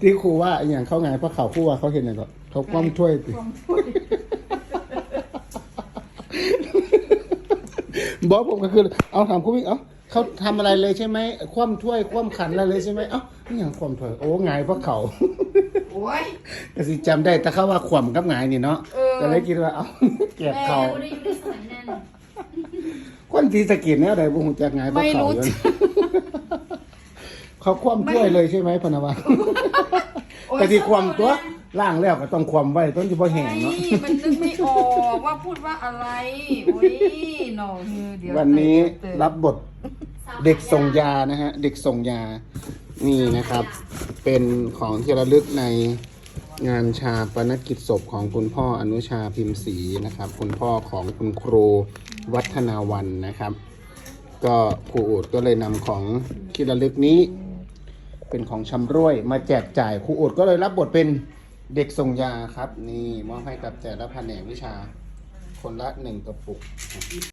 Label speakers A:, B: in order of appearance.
A: ที่ครูว่าอหย่างเข้าไงเพราะเขาครูว่าเขาเห็นอะไรหรอเขาคว่ำถ้วยติบอกผมก็คือ เอาถามครูวิ่งเอ้าเขาทำอะไรเลยใช่ไหมคว่ำถ้วยคว่ำขันอะไรเลยใช่ไหมเอ้าอหย่างคว่ำถ้วยโอ้ไงเพราะเขา
B: โอ้ย
A: แต่สิจำได้แต่เขาว่าขวำกับไงายนี่เนาะ
B: เออ
A: แต่เลยคิดว่าเอ้าเกลียดเขา
C: ไม่ได้อยู่ในสมัยนั้น
A: คนที่สะกิดเนี่ยอะไรบุหูจักไงเพราะ
B: ไม่
A: เขา
B: รู้
A: อยู่
B: จัก
A: เขาคว่ำถ้วยเลยใช่ไหมพะนวัต
B: โอ้ย
A: แต่ที่ความตัวล่างแล้วก็ต้องความไว้ต้นจะพอแห้งเนาะ
B: ไอ้มันนึกไม่ออกว่าพูดว่าอะไรโอ้ยหนอเฮือเดี๋ยว
A: วันนี้
B: เติม
A: รับบทเด็กส่งยานะฮะ เด็กส่งยานี่นะครับ เป็นของที่ระลึกในงานชาปนกิจศพของคุณพ่ออนุชาพิมพ์ศรีนะครับ คุณพ่อของคุณครูวัฒนาวันนะครับ ก็ครูอูดก็เลยนำของที่ระลึกนี้ เป็นของชำร่วย มาแจกจ่ายครูอดก็เลยรับบทเป็นเด็กส่งยาครับ นี่มอบให้กับแต่ละแผนกวิชาคนละหนึ่งกระปุก